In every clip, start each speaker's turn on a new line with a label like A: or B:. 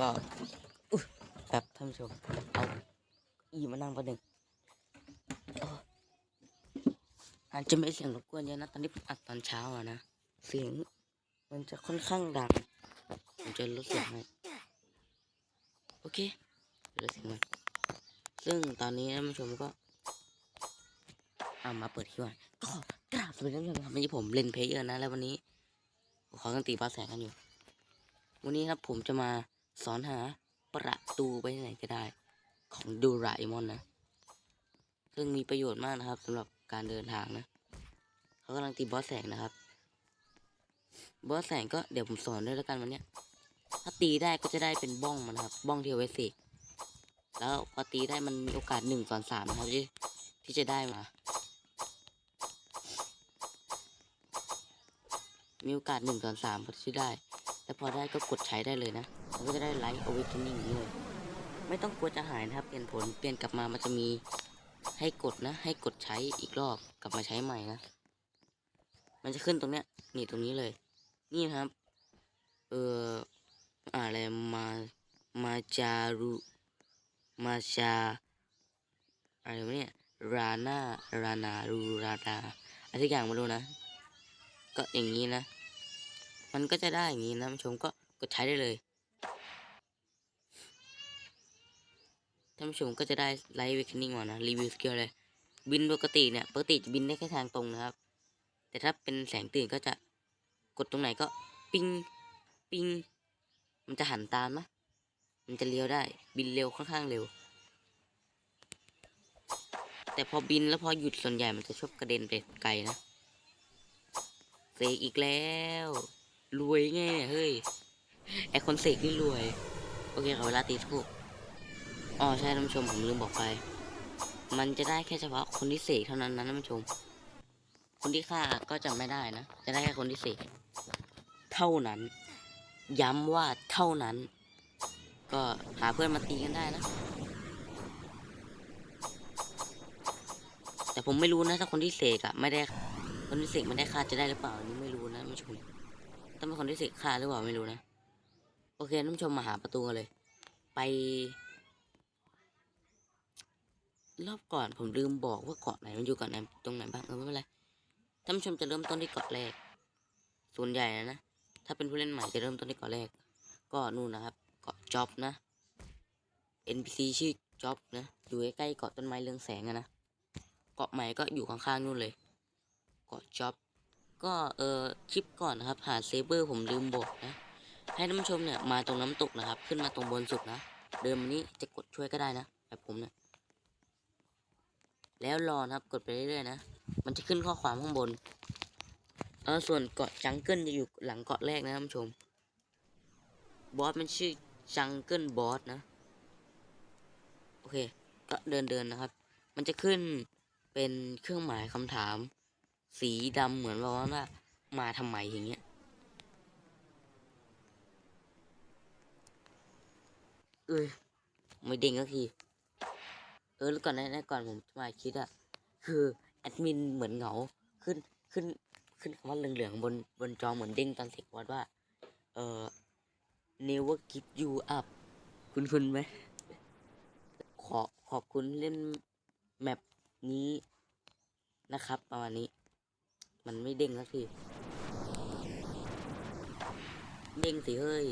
A: ก็แบบท่านผู้ชมเอาอีมานั่งประหนึ่งอาจจะไม่เสียงรบกวนเยอะนะตอนนี้ผมอัดตอนเช้าอะนะเสียงมันจะค่อนข้างดังผมจะลดเสียงให้โอเคลดเสียงมันซึ่งตอนนี้ท่านผู้ชมก็เอามาเปิดที่ว่าก็กราบสวัสดีท่านผู้ชมครับวันนี้ผมเล่นเพลเยอร์นะแล้ววันนี้ขอกันตีปลาแสงกันอยู่ วันนี้ครับผมจะมา สอนหาประตูไปไหนก็ได้ ของดูราเอมอนนะ ซึ่งมีประโยชน์มากนะครับสำหรับการเดินทางนะเขากำลังตีบอสแสงนะครับ บอสแสงก็เดี๋ยวผมสอนด้วยแล้วกันวันเนี้ยถ้าตีได้ก็จะได้เป็นบ้องมันครับ บ้องที่เว้เสกแล้วพอตีได้มันมีโอกาสหนึ่งส่วนสามนะครับที่ที่จะได้มา มีโอกาสหนึ่งส่วนสามที่ได้ แล้วพอได้ก็กดใช้ได้เลยนะมันก็จะได้ไลท์อเวกนิ่งด้วยไม่ต้องกลัวจะหายนะครับ เปลี่ยนผลเปลี่ยนกลับมามันจะมีให้กดนะ ให้กดใช้อีกรอบกลับมาใช้ใหม่นะ มันจะขึ้นตรงเนี้ย นี่ตรงนี้เลย นี่นะครับ เอออะไรมามาจารุมาชาอะไรวะเนี่ยรานารานารูราดาอะไรทุกอย่างไมาดูนะ ก็อย่างนี้นะ มันก็จะได้อย่างนี้นะท่านผู้ชมก็กดใช้ได้เลยท่านผู้ชมก็จะได้ไลท์เวคนิ่งมานะรีวิวสกิลเลยบินปกติเนี่ยปกติจะบินได้แค่ทางตรงนะครับ แต่ถ้าเป็นแสงตื่นก็จะกดตรงไหนก็ปิ้งปิ้งมันจะหันตามนะมันจะเลี้ยวได้บินเร็วค่อนข้างเร็ว แต่พอบินแล้วพอหยุดส่วนใหญ่มันจะชอบกระเด็นไปไกลนะเสกอีกแล้ว รวยไงเนี่ยเฮ้ยไอคนเสกนี่รวย โอเคขอเวลาตีทูกอ๋อใช่ท่านผู้ชมผมลืมบอกไป มันจะได้แค่เฉพาะคนที่เสกเท่านั้นนะท่านผู้ชม คนที่ฆ่าก็จะไม่ได้นะ จะได้แค่คนที่เสกเท่านั้น ย้ำว่าเท่านั้น ก็หาเพื่อนมาตีกันได้นะ แต่ผมไม่รู้นะถ้าคนที่เสกอะไม่ได้คนที่เสกไม่ได้ฆ่าจะได้หรือเปล่านนี้ไม่ ถ้าเป็นคนที่เสกฆ่าหรือเปล่าไม่รู้นะ โอเคท่านผู้ชมมาหาประตูกันเลย ไป รอบก่อนผมลืมบอกว่าเกาะไหนมันอยู่เกาะไหนตรงไหนบ้างเออไม่เป็นไรท่านผู้ชมจะเริ่มต้นที่เกาะแรก ส่วนใหญ่นะนะ ถ้าเป็นผู้เล่นใหม่จะเริ่มต้นที่เกาะแรก ก็นู่นนะครับ เกาะจ็อบนะ NPC ชื่อจ็อบนะ อยู่ใกล้ๆเกาะต้นไม้เรืองแสงอะนะ เกาะใหม่ก็อยู่ข้างๆนู่นเลย เกาะจ็อบ ก็เออคลิปก่อนนะครับหาเซเบอร์ผมลืมบอกนะ ให้ท่านผู้ชมเนี่ยมาตรงน้ำตกนะครับ ขึ้นมาตรงบนสุดนะ เดิมนี้จะกดช่วยก็ได้นะแบบผมเนี่ยแล้วรอนะครับกดไปเรื่อยๆนะ มันจะขึ้นข้อความข้างบนเออส่วนเกาะจังเกิลจะอยู่หลังเกาะแรกนะท่านผู้ชม บอสมันชื่อจังเกิลบอสนะ โอเค ก็เดินเดินๆนะครับ มันจะขึ้นเป็นเครื่องหมายคำถาม สีดำเหมือนว่าว่ามาทำไมอย่างเงี้ยเอ้ยไม่เด้งสักทีเออแล้วก่อนหนก่อนผมจะมาคิดอะคือแอดมินเหมือนเหงาขึ้นขึ้นขึ้นคำว่าเหลืองๆบนบนจอเหมือนเด้งตอนเสกวอดว่า เออ never give you up คุณคุณไหมขอขอบคุณเล่นแมปนี้นะครับ ประมาณนี้ มันไม่เด้งสักทีเด้งสิเฮ้ย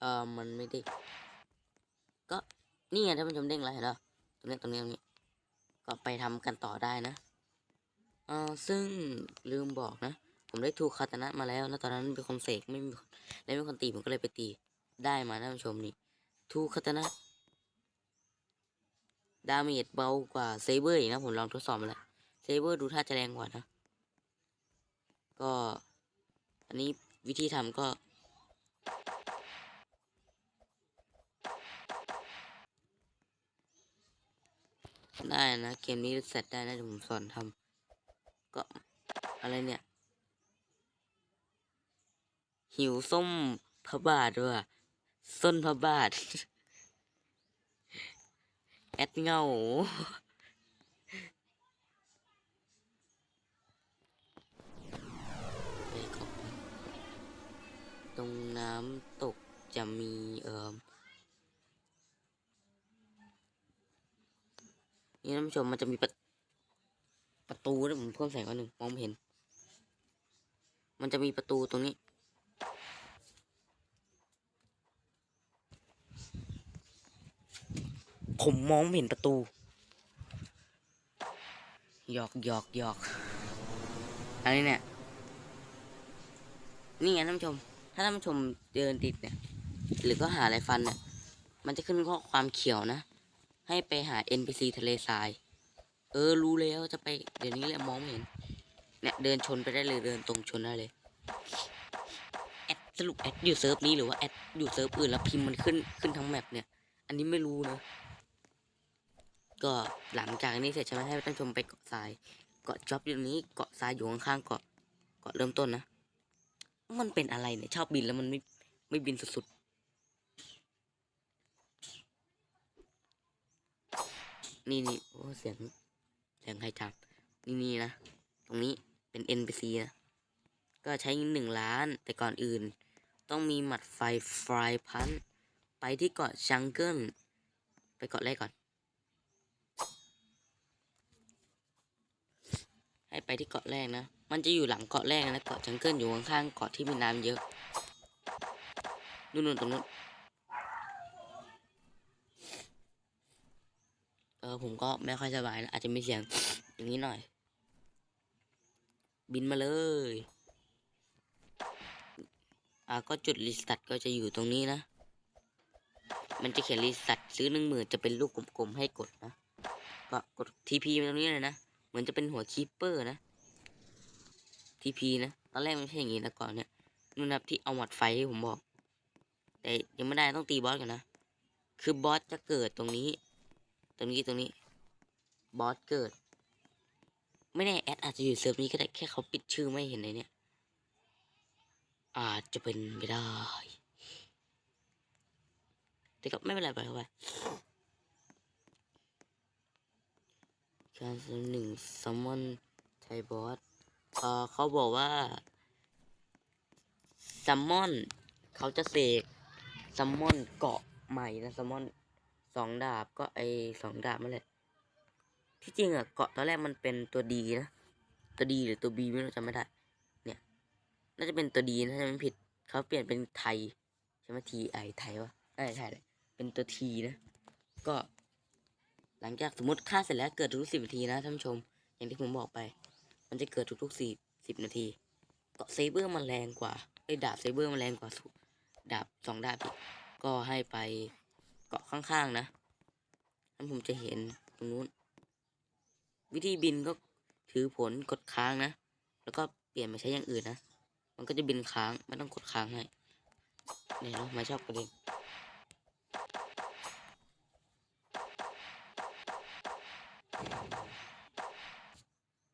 A: เออมันไม่เด้งก็นี่ไงท่านผู้ชมเด้งแล้วเห็นเหรอตรงนี้ตรงนี้ตรงนี้ ก็ไปทำกันต่อได้นะเออซึ่งลืมบอกนะ ผมได้ถูกคาตนะมาแล้วแล้วตอนนั้นเป็นคนเสกไม่มีและไม่มีคนตีผมก็เลยไปตีได้มาท่านผู้ชมนี่ถูกคาตนะ ดาเมจเบากว่าเซเบอร์อีกนะผมลองทดสอบมาแล้วเซเบอร์ดูท่าจะแรงกว่านะ ก็ อันนี้วิธีทำก็ได้นะเกมนี้เสร็จได้นะเดี๋ยวผมสอนทำก็อะไรเนี่ย หิวส้มพระบาทด้วยส้นพระบาท อดเงาตรงน้ำตกจะมีเอ่อนี่ท่านผู้ชมมันจะมีประประตูนะผมเพิ่มแสงก่อนหนึ่งมองไม่เห็น มันจะมีประตูตรงนี้ ผมมองไม่เห็นประตูหยอกหยอกหยอกอันนี้เนี่ย นี่ไงท่านผู้ชม ถ้าท่านผู้ชมเดินติดเนี่ย หรือก็หาอะไรฟันเนี่ย มันจะขึ้นข้อความเขียวนะ ให้ไปหา NPC ทะเลทราย เออ รู้แล้วจะไป เดี๋ยวนี้แหละมองไม่เห็น เนี่ย เดินชนไปได้เลย เดินตรงชนได้เลย แอดสรุปแอดอยู่เซิร์ฟนี้หรือว่าแอดอยู่เซิร์ฟอื่นแล้วพิมพ์มันขึ้นขึ้นทั้งแมปเนี่ย อันนี้ไม่รู้นะ ก็หลังจากนี้เสร็จใช่ไหมให้ท่านชมไปเกาะทราย เกาะจ็อบอยู่ตรงนี้เกาะทรายอยู่ข้างๆเกาะเกาะเริ่มต้นนะ มันเป็นอะไรเนี่ยชอบบินแล้วมันไม่ไม่บินสุดๆ นี่นี่โอ้เสียงเสียงใครจำนี่นี่นะ ตรงนี้เป็น NPC นะ ก็ใช้หนึ่งล้านแต่ก่อนอื่น ต้องมีหมัดไฟฟรายพัน ไปที่เกาะจังเกิลไปเกาะแรกก่อน ให้ไปที่เกาะแรกนะ มันจะอยู่หลังเกาะแรกนะเกาะจังเกิลอยู่ข้างๆเกาะที่มีน้ำเยอะนู่นๆตรงนู้นเออผมก็ไม่ค่อยสบายนะอาจจะมีเสียงอย่างนี้หน่อย บินมาเลยอ่าก็จุดรีสตาร์ทก็จะอยู่ตรงนี้นะ มันจะเขียนรีสตาร์ทซื้อหนึ่งหมื่นจะเป็นลูกกลมๆให้กดนะ ก็กดทีพีตรงนี้เลยนะ เหมือนจะเป็นหัวคีปเปอร์นะทีพีนะตอนแรกมันไม่ใช่อย่างนี้นะก่อนเนี่ยนู่นนะที่เอาหมัดไฟที่ผมบอก แต่ยังไม่ได้ต้องตีบอสก่อนนะ คือบอสจะเกิดตรงนี้ ตรงนี้ตรงนี้ บอสเกิด ไม่แน่แอดอาจจะอยู่เซิร์ฟนี้ก็ได้แค่เขาปิดชื่อไม่เห็นในเนี้ยอาจจะเป็นไปได้แต่ก็ไม่เป็นไรไปเข้าไป การสหนึ่งซัมมอนไทบอสเอ่อเขาบอกว่าซัมมอนเขาจะเสกซัมมอนเกาะใหม่นะซัมมอนสองดาบก็ไอสองดาบนั่นแหละที่จริงอะเกาะตอนแรกมันเป็นตัวดีนะ ตัวดีหรือตัวบีไม่รู้จำไม่ได้ เนี่ย น่าจะเป็นตัวดีนะถ้าไม่ผิดเขาเปลี่ยนเป็นไทยใช่ไหมทีไอไทยวะไอไทยเลยเป็นตัวทีนะ ก็ หลังจากสมมติค่าเสร็จแล้วเกิดทุกสิบนาทีนะท่านผู้ชม อย่างที่ผมบอกไป มันจะเกิดทุกๆสี่สิบนาทีเกาะเซเบอร์มันแรงกว่าไอ้ดาบเซเบอร์มันแรงกว่าดาบสองดาบกก็ให้ไปเกาะข้างๆนะแล้วผมจะเห็นตรงนู้น วิธีบินก็ถือผลกดค้างนะ แล้วก็เปลี่ยนมาใช้อย่างอื่นนะ มันก็จะบินค้างไม่ต้องกดค้างให้เนี่ยเนาะไม่ชอบกระเด็น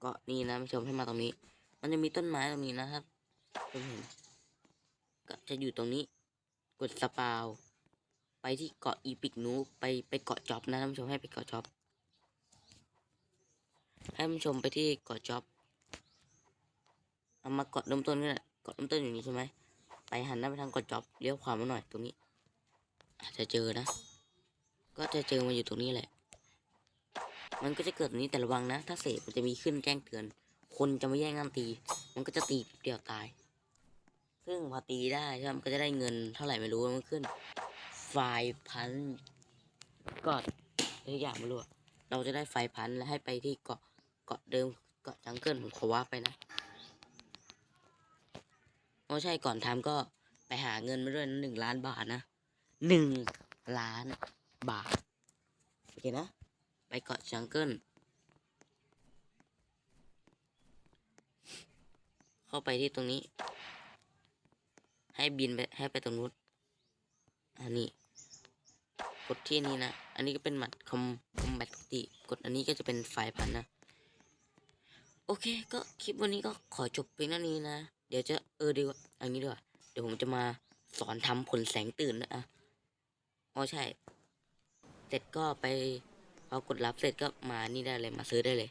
A: ก็นี่นะผู้ชมให้มาตรงนี้ มันจะมีต้นไม้ตรงนี้นะครับคุณเห็นก็จะอยู่ตรงนี้ กดสปาวไปที่เกาะอีพิกนูไปไปเกาะจ็อบนะท่านผู้ชมให้ไปเกาะจ็อบให้ท่านผู้ชมไปที่เกาะจ็อบเอามาเกาะเริ่มต้นนี่แหละเกาะเริ่มต้นอยู่นี้ใช่ไหมไปหันหน้าไปทางเกาะจ็อบเลี้ยวขวามาหน่อยตรงนี้อาจจะเจอนะ ก็จะเจอมาอยู่ตรงนี้แหละ มันก็จะเกิดตรงนี้แต่ระวังนะ ถ้าเสพมันจะมีขึ้นแจ้งเตือน คนจะไม่แย่งกันตี มันก็จะตีเดียวตาย ซึ่งพอตีได้ใช่ไหมก็จะได้เงินเท่าไหร่ไม่รู้มันขึ้นไฟพันก็ทุกอย่างไม่รู้เราจะได้ไฟพันแล้วให้ไปที่เกาะเกาะเดิมเกาะจังเกิลผมขอว่าไปนะโอ้ใช่ก่อนทำก็ไปหาเงินมาด้วยนะหนึ่งล้านบาทนะหนึ่งล้านบาท โอเคนะ ไปเกาะจังเกิลเข้าไปที่ตรงนี้ ให้บินไปให้ไปตรงนู้นอันนี้กดที่นี่นะ อันนี้ก็เป็นหมัดคอมคอมแบทปกติ กดอันนี้ก็จะเป็นไฟพันนะ โอเค ก็คลิปวันนี้ก็ขอจบเพียงเท่านี้นะ เดี๋ยวจะเออดีกว่าอันนี้ดีกว่า เดี๋ยวผมจะมาสอนทำผลแสงตื่นนะอ๋อใช่ เสร็จก็ไป พอกดรับเสร็จก็มานี่ได้เลยมาซื้อได้เลย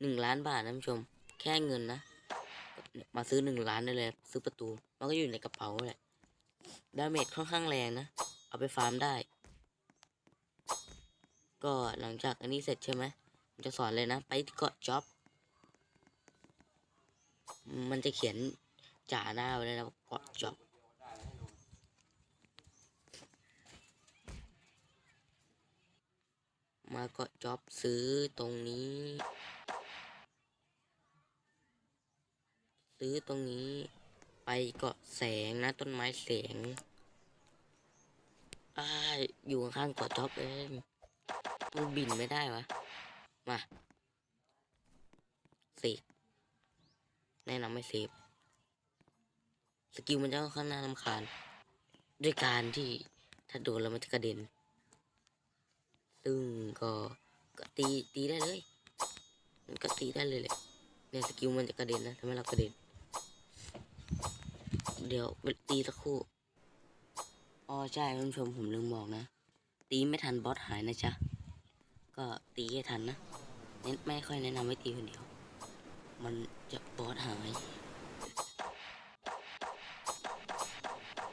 A: หนึ่งล้านบาทนะท่านผู้ชม แค่เงินนะ มาซื้อหนึ่งล้านได้เลย ซื้อประตู มันก็อยู่ในกระเป๋าแหละดาเมจค่อนข้างแรงนะ เอาไปฟาร์มได้ ก็หลังจากอันนี้เสร็จใช่ไหมผมจะสอนเลยนะ ไปเกาะจ็อบ มันจะเขียนจ่าหน้าไว้เลยนะว่าเกาะจ็อบ มาเกาะจ็อบซื้อตรงนี้ ซื้อตรงนี้ ไปเกาะแสงนะ ต้นไม้แสงอ้ายอยู่ข้างเกาะจ็อบเองมันบินไม่ได้วะ มาสกแนะนำไม่เซฟสกิลมันจะค่อนข้างน่ารำคาญ ด้วยการที่ถ้าโดนแล้วมันจะกระเด็น ซึ่งก็ก็ตีตีได้เลย มันก็ตีได้เลยแหละเนี่ยสกิลมันจะกระเด็นนะทำให้เรากระเด็น เดี๋ยวตีสักครู่อ๋อใช่ท่านผู้ชมผมลืมบอกนะ ตีไม่ทันบอสหายนะจ๊ะ ก็ตีให้ทันนะเน้นไม่ค่อยแนะนำให้ตีคนเดียว มันจะบอสหาย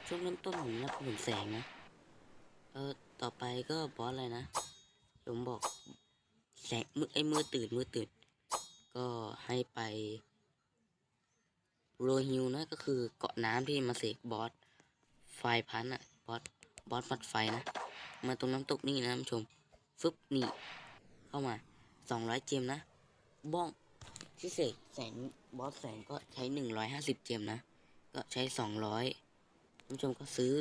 A: ช่วงเริ่มต้นผมรับผลแสงนะ เออ ต่อไปก็บอสอะไรนะ ผมบอกแสงมือไอ้มือตื่นมือตื่น ก็ให้ไปโรฮิวนะก็คือเกาะน้ำที่มาเสกบอสไฟพันอะบอสบอสฟัดไฟนะ มาตรงน้ำตกนี่นะท่านผู้ชมฟึบนี่ เข้ามาสองร้อยเจมนะ บ้องที่เสกแสงบอสแสงก็ใช้หนึ่งร้อยห้าสิบเจมนะ ก็ใช้สองร้อยท่านผู้ชมก็ซื้อ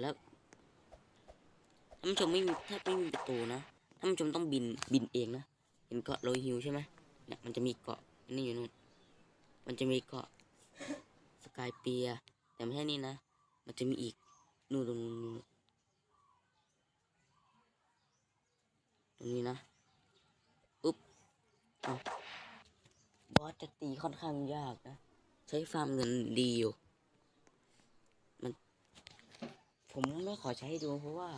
A: แล้วท่านผู้ชมไม่มีแทบไม่มีประตูนะ ท่านผู้ชมต้องบินบินเองนะเห็นเกาะโรยฮิวใช่ไหมเนี่ยมันจะมีเกาะอันนี้อยู่นู่นมันจะมีเกาะสกายเปียแต่ไม่ใช่นี่นะ มันจะมีอีกนู่นตรงนู้นตรงนี้นะอุ๊บเอาบอสจะตีค่อนข้างยากนะ ใช้ฟาร์มเงินดีอยู่ มัน ผมไม่ขอใช้ดูเพราะว่า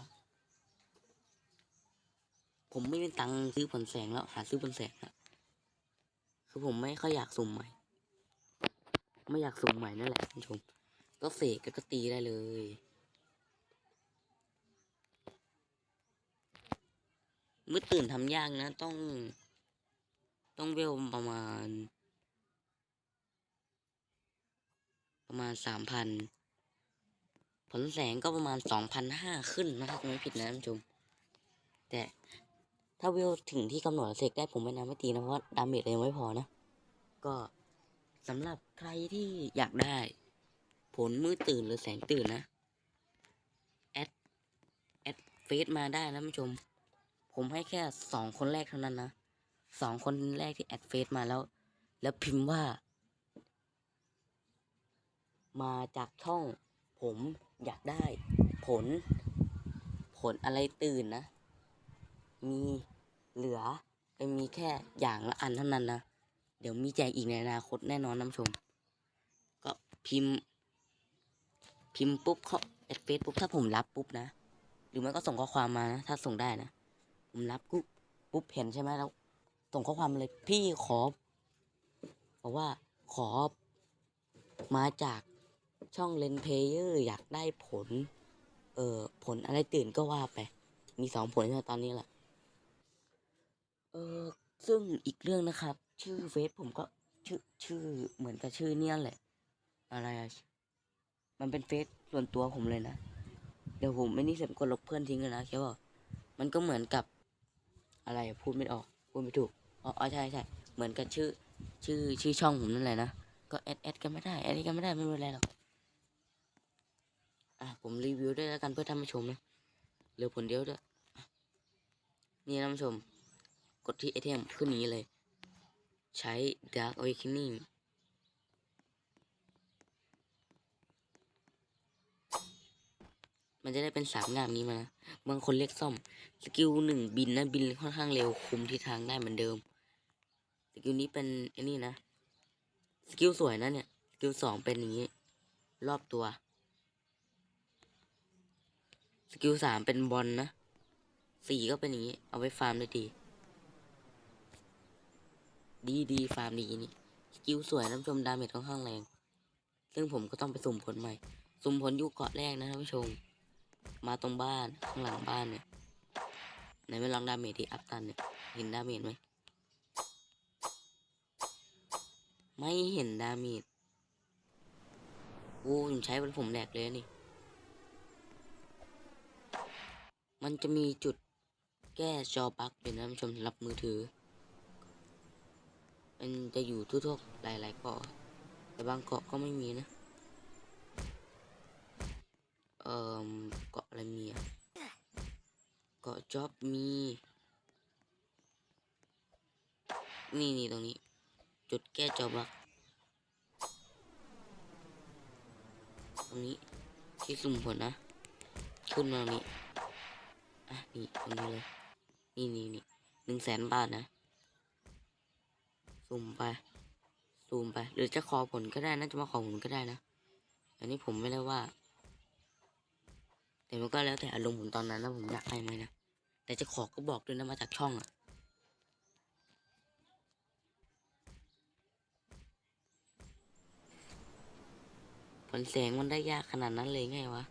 A: ผมไม่มีตังค์ซื้อผลแสงแล้วหาซื้อผลแสงอะคือผมไม่ค่อยอยากสุ่มใหม่ ไม่อยากสุ่มใหม่นั่นแหละท่านชม ก็เสกก็ตีได้เลยเมื่อตื่นทำยากนะ ต้อง ต้องเวลประมาณ ประมาณสามพันผลแสงก็ประมาณสองพันห้าขึ้นนะครับไม่ผิดนะท่านผู้ชม แต่ ถ้าเวถึงที่กำหนดเสกได้ผมไม่นำไม่ตีนะเพราะดาเมจเรายังไม่พอนะ ก็สำหรับใครที่อยากได้ ผลมือตื่นหรือแสงตื่นนะ แอด แอดเฟซมาได้นะท่านผู้ชม ผมให้แค่สองคนแรกเท่านั้นนะสองคนแรกที่แอดเฟซมาแล้ว แล้วพิมพ์ว่า มาจากช่อง ผมอยากได้ ผล ผลอะไรตื่นนะ มีเหลือจะมีแค่อย่างละอันเท่านั้นนะ เดี๋ยวมีแจกอีกในอนาคตแน่นอนน้ำชม ก็พิมพ์ พิมพ์ปุ๊บเขาแอดเฟซปุ๊บถ้าผมรับปุ๊บนะ หรือไม่ก็ส่งข้อความมานะ ถ้าส่งได้นะ ผมรับปุ๊บปุ๊บเห็นใช่ไหมแล้ว ส่งข้อความเลยพี่ขอบอกว่าขอมาจากช่องเลนเพเยอร์อยากได้ผล เอ่อผลอะไรตื่นก็ว่าไป มีสองผลใช่ไหมตอนนี้แหละ เออซึ่งอีกเรื่องนะครับ ชื่อเฟซผมก็ชื่อชื่อเหมือนกับชื่อเนี่ยแหละ อะไรอะมันเป็นเฟซส่วนตัวผมเลยนะเดี๋ยวผมไม่นี่เสร็จกดลบเพื่อนทิ้งเลยนะแค่ว่ามันก็เหมือนกับ อะไรพูดไม่ออกพูดไม่ถูกอ๋อใช่ใช่เหมือนกับชื่อ ชื่อชื่อช่องผมนั่นแหละนะก็แอดแอดกันไม่ได้แอดกันไม่ได้ไม่เป็นไรหรอกอะผมรีวิวด้วยแล้วกันเพื่อท่านผู้ชมนะเหลือผลเดียวด้วยนี่ท่านผู้ชม กดที่ไอเทมขึ้นนี้เลย ใช้ Dark Awakening มันจะได้เป็นสามงามนี้มานะบางคนเรียกซ่อม สกิลหนึ่งบินนะบินค่อนข้างเร็วคุมทิศทางได้เหมือนเดิม สกิลนี้เป็นไอ้นี่นะ สกิลสวยนะเนี่ย สกิลสองเป็นอย่างนี้ รอบตัว สกิลสามเป็นบอลนะสี่ก็เป็นอย่างนี้ เอาไว้ฟาร์มได้ดี ดีดีฟาร์มดีนี่สกิลสวยน้ำชมดาเมจค่อนข้างแรง ซึ่งผมก็ต้องไปสุ่มผลใหม่ สุ่มผลยู่เกาะแรกนะท่านผู้ชม มาตรงบ้านข้างหลังบ้านเนี่ยไหนไม่ลองดาเมจที่อัพตันเนี่ยเห็นดาเมจไหมไม่เห็นดาเมจโอ้ผมใช้เป็นผมแหลกเลยนี่ มันจะมีจุดแก้จอบั๊กอยู่นะท่านผู้ชมสำหรับมือถือ มันจะอยู่ทั่วๆหลายๆเกาะแต่บางเกาะก็ไม่มีนะเอ่อเกาะอะไรมีอะเกาะจ็อบมี นี่นี่ตรงนี้ จุดแก้จอบักตรงนี้ที่สุ่มผลนะ ขึ้นมาตรงนี้ อะ นี่ตรงนี้เลย นี่นี่นี่หนึ่งแสนบาทนะ สุ่มไปซูมไป หรือจะขอผลก็ได้นะจะมาขอผลก็ได้นะ อันนี้ผมไม่ได้ว่า แต่มันก็แล้วแต่อารมณ์ผมตอนนั้นนะผมอยากให้ไหมนะ แต่จะขอก็บอกด้วยนะมาจากช่องอะผลแสงมันได้ยากขนาดนั้นเลยไงวะ